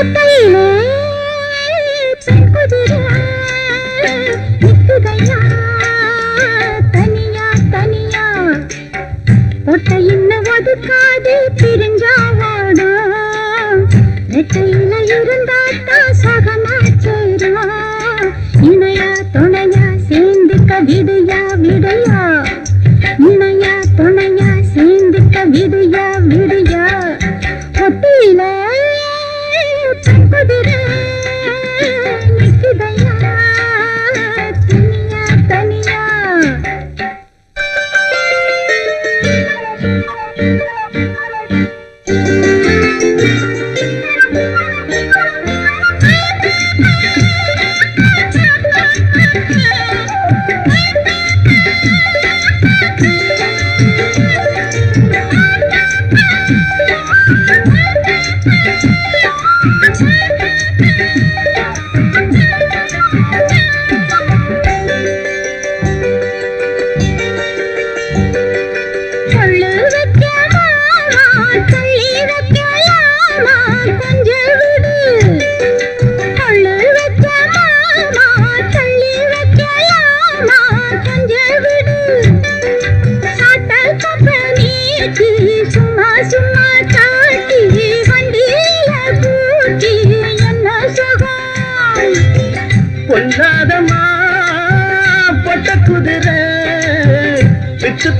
ஒத்தையிலே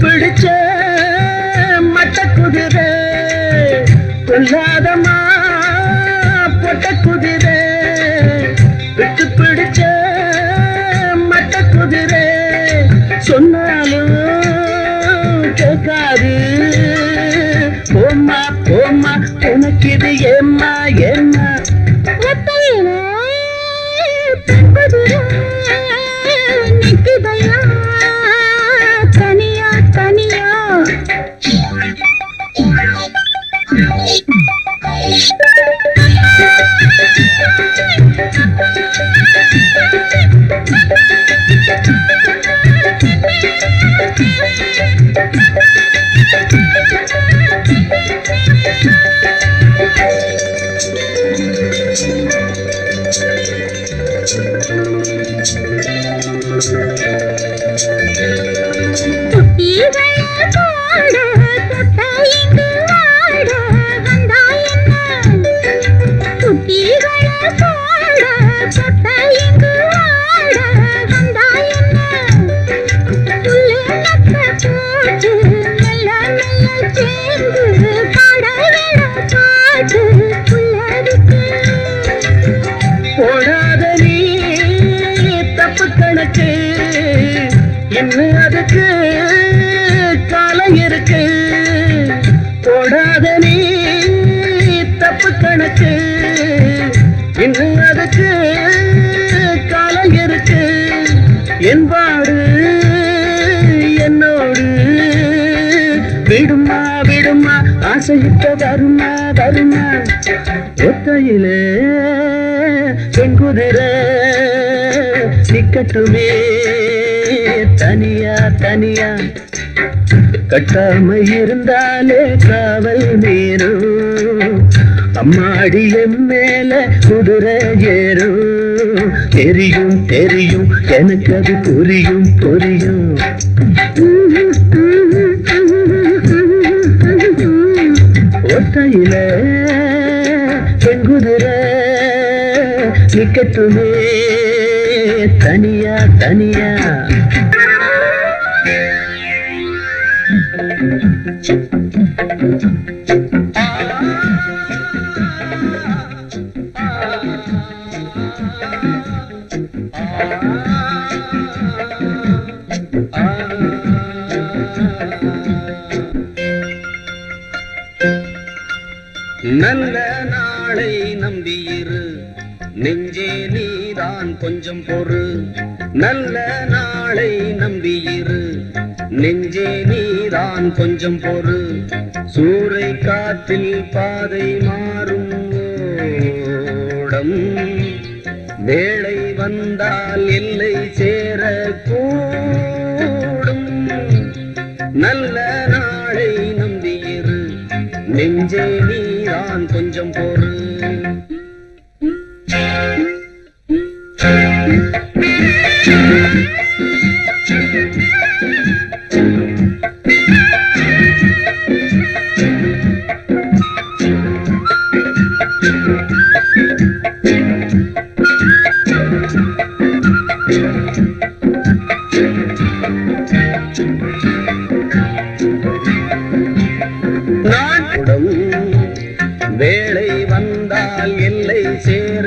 பிடிச்ச மட்ட குதிரை. பொல்லாதமா பொட்ட குதிரை. விட்டு பிடிச்ச மட்ட குதிரை. சொன்னாலும் கேட்காது. போமா போமா உனக்கு இது ஏம்மா ஏம்மா? என்னோடு என்னோடு. விடுமா விடுமா ஆசையிட்ட வருமா வருமா? ஒத்தையிலே பெண் செங்குதிரை நிக்கட்டுமே. தனியா தனியா. கட்டாமை இருந்தாலே காவல் மீறும் அம்மாடி என் மேல குதிரை ஏறும். தெரியும் தெரியும் எனக்கு அது புரியும் புரியும். ஒத்தையில பெண் குதிரை நிக்கட்டுமே. தனியா தனியா. Thank you. கொஞ்சம் பொறு. நல்ல நாளை நம்பியிரு. நெஞ்சே நீதான் கொஞ்சம் பொறு. சூறை காற்றில் பாதை மாறும் ஓடம். வேளை வந்தால் எல்லை சேர கூடும் நல்ல நாளை நம்பியிரு. நெஞ்சே நீதான் கொஞ்சம் பொறு. வேலை வந்தால் எல்லை சேர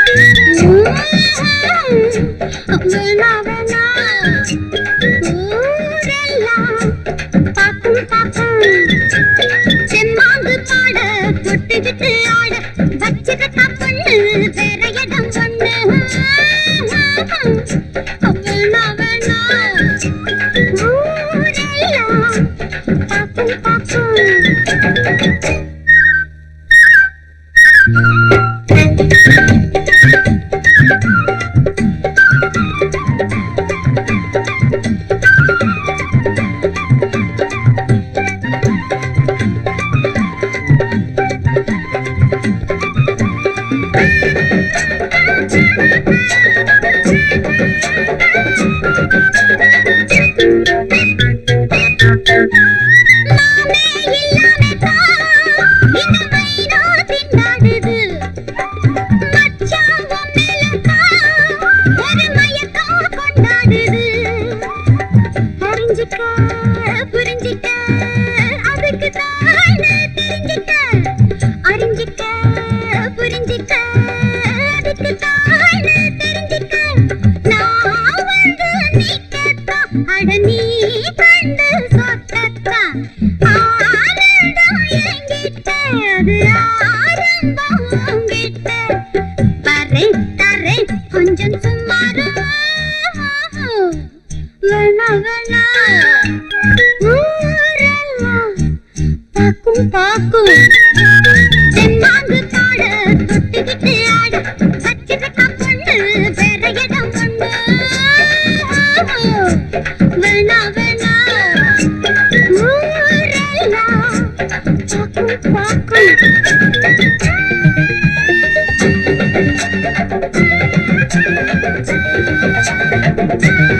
புரிஞ்சுக்க அதுக்கு தாழ்வு தெரிஞ்சுக்க நான் வாழ்ந்து நீக்கத்தான் அட நீ Thank you.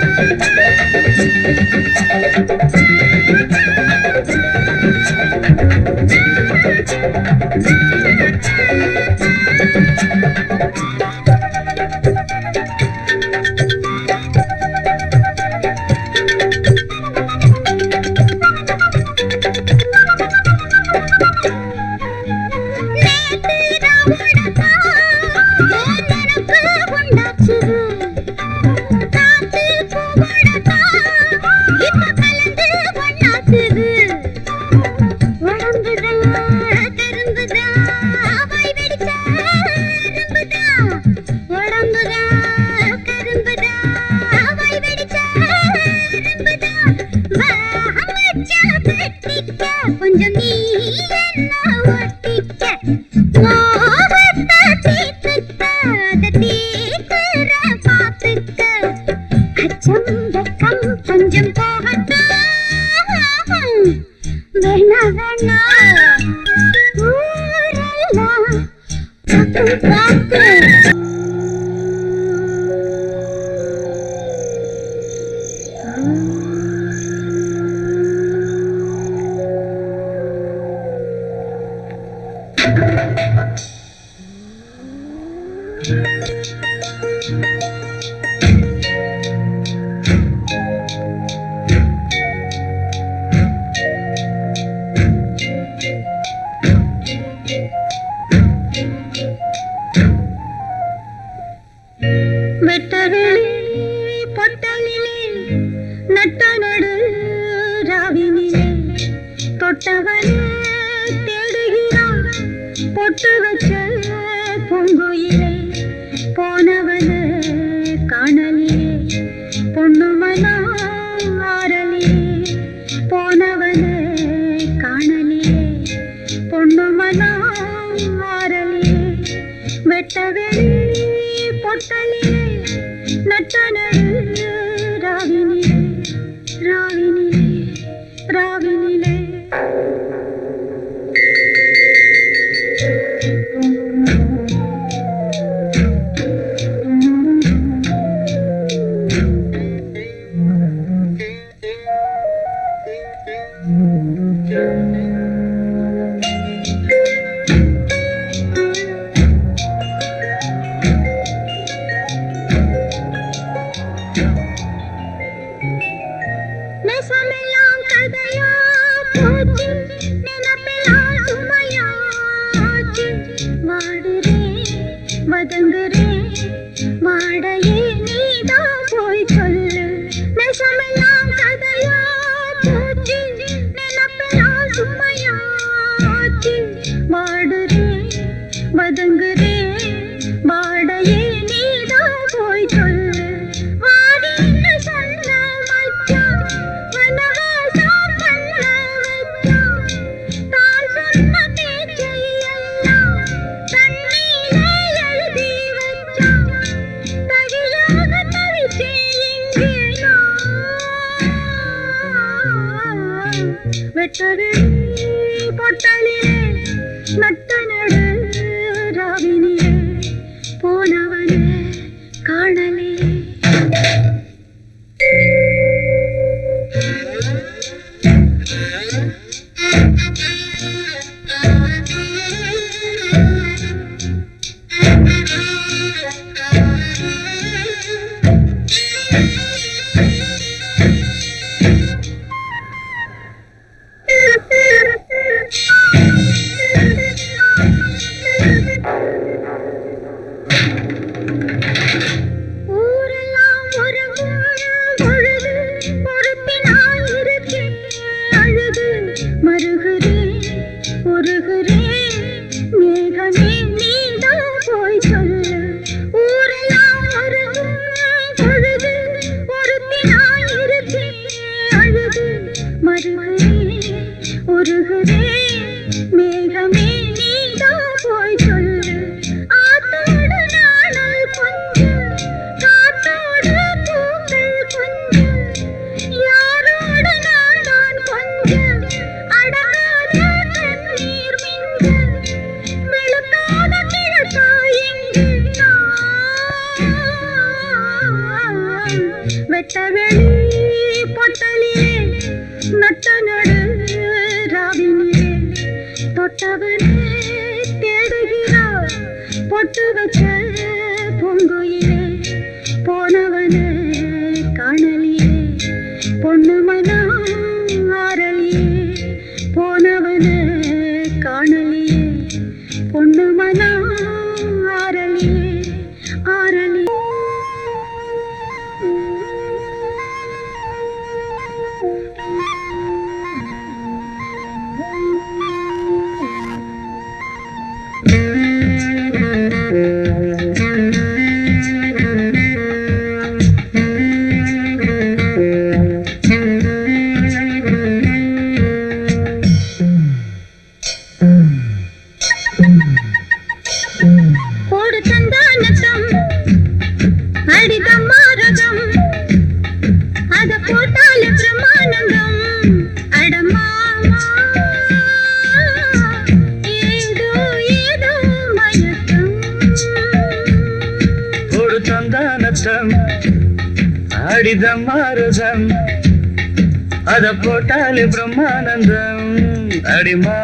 போனவனே Richard. ஆடிதம் மாறுதம் அத போட்டாலே பிரம்மானந்தம். அடிமா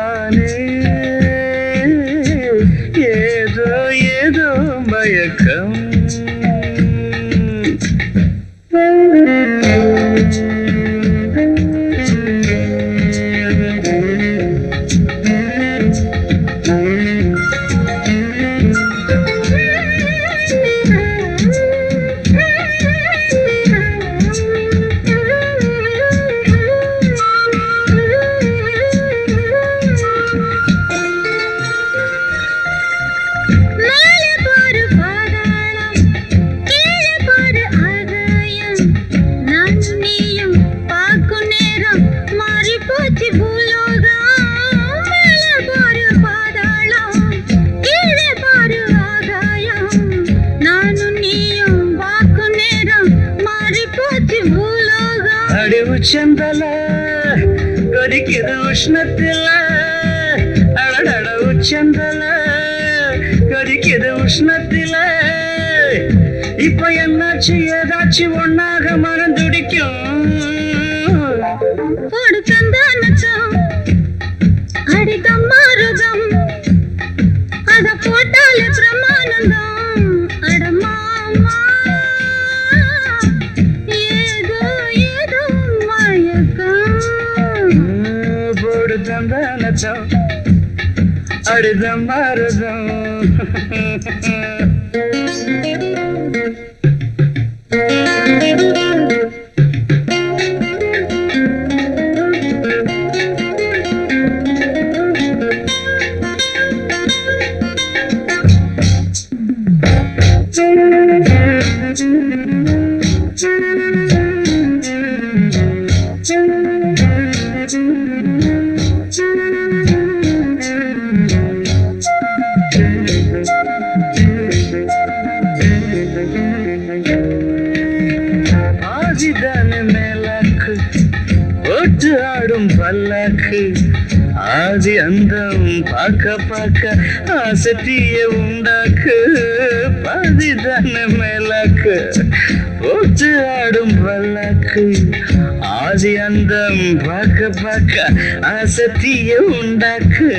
ஏதாச்சும் ஒன்னாக மனம் துடிக்கும் போடு சந்தானச்சம் அடிதம் மாறுதம். அத போட்டாலே பிரமானந்தம் அடமாமா ஏதோ ஏதோ மயக்கம். போடு தந்தானச்சம் அடிதம் சட்டிய உண்டாக்கு பாதிதான மேலாக்கு போச்சு ஆடும் பல்லாக்கு ஆதி அந்தம் பார்க்க பார்க்க ஆசத்திய உண்டாக்கு.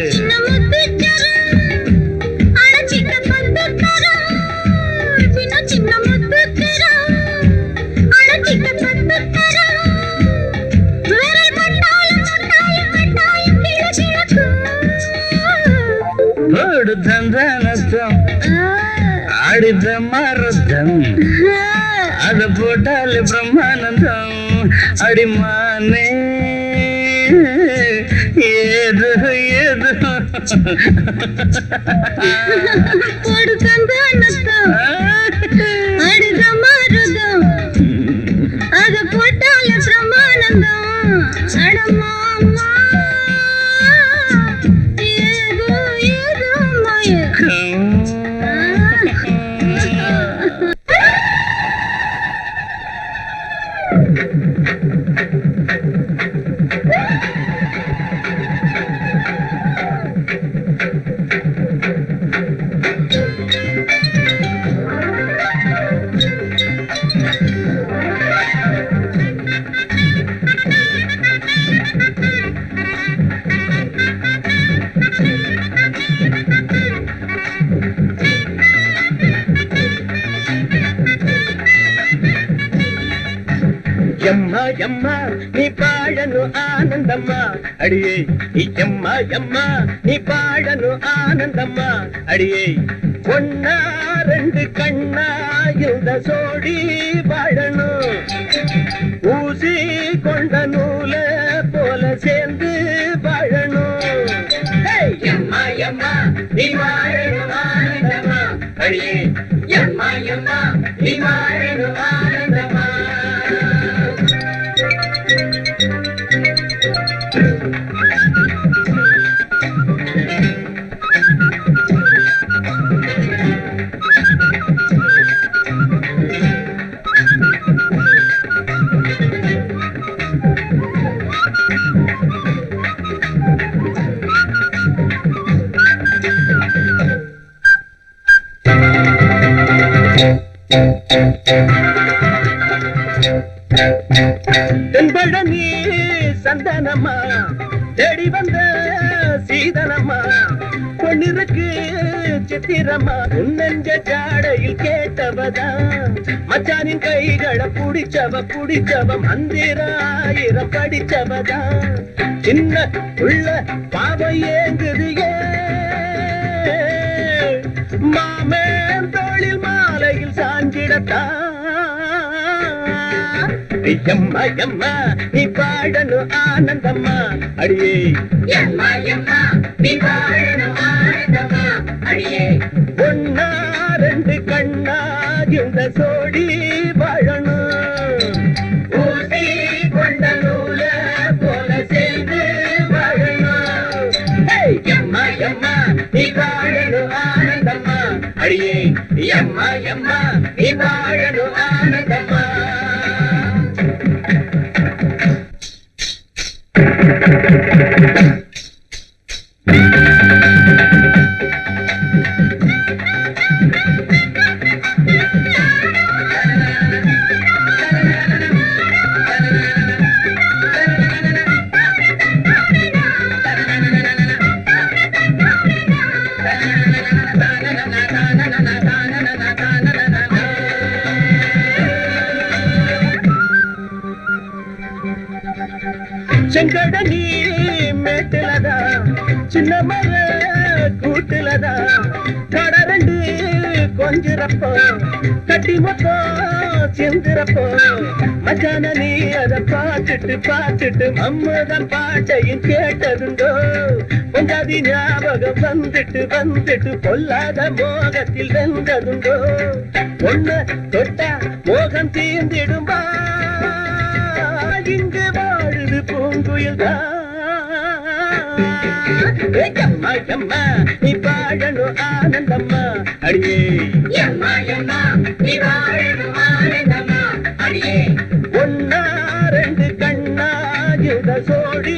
போடு தந்தானத்தம் ஆடித மரத்தம் அத போட்டாலே பிரம்மானந்தம் அடிமானே ஏது ஏது போடு எம்மா எம்மா நீ பாடணும் ஆனந்தம்மா. அடியே ஒன்னா ரெண்டு கண்ணா இந்த சோடி வாழணும் ஊசி கொண்ட நூல போல சேர்ந்து வாழணும் எம்மா எம்மா நீ வாழணும் ஆனந்தம்மா. அடியே எம்மா எம்மா நீ வாழணும் தென்பழனி சந்தனம்மா தேடி வந்த சீதனம்மா பொண்ணிருக்கு சித்திரம்மா உன்னெஞ்ச ஜாடையில் கேட்டவதா மச்சானின் கைகளை புடிச்சவ புடிச்சவ மந்திராயிரம் படிச்சவதா சின்ன உள்ள பாவம் ஏங்குது ஏ மாமேன் தோளில் மாலையில் சாஞ்சிடத்தான். எம்மா எம்மா நீ பாடனு ஆனந்தம்மா. அடியே. எம்மா எம்மா நீ பாடனு ஆனந்தம்மா. அடியே. ஒன்னா ரெண்டு கண்ணா இந்த சோடி అడియే ఎమ్మ ఎమ్మ నీ పాడను ఆనందమ్మ செங்கடனி மேட்டுலதா? சின்ன மர கூட்டுலதா? கடரண்டு கொஞ்சிறப்போ? கட்டி மொத்தம் செஞ்சிறப்போ மச்சான நீ அதை பார்த்துட்டு பார்த்துட்டு மம்மதம் பாட்டையும் கேட்டதுண்டோ? பொஞ்சாதி ஞாபகம் வந்துட்டு வந்துட்டு பொல்லாத மோகத்தில் வெந்ததுண்டோ ஒண்ணு தொட்டா மோகம் தீர்ந்திடுமா இங்கு வாழுது பூங்குயில் எம்மா எம்மா நீ வாழணும் ஆனந்தம்மா. அடியே. எம்மா எம்மா நீ வாழணும் ஆனந்தம்மா. அடியே. ஒன்னா ரெண்டு கண்ணா யுத சோடி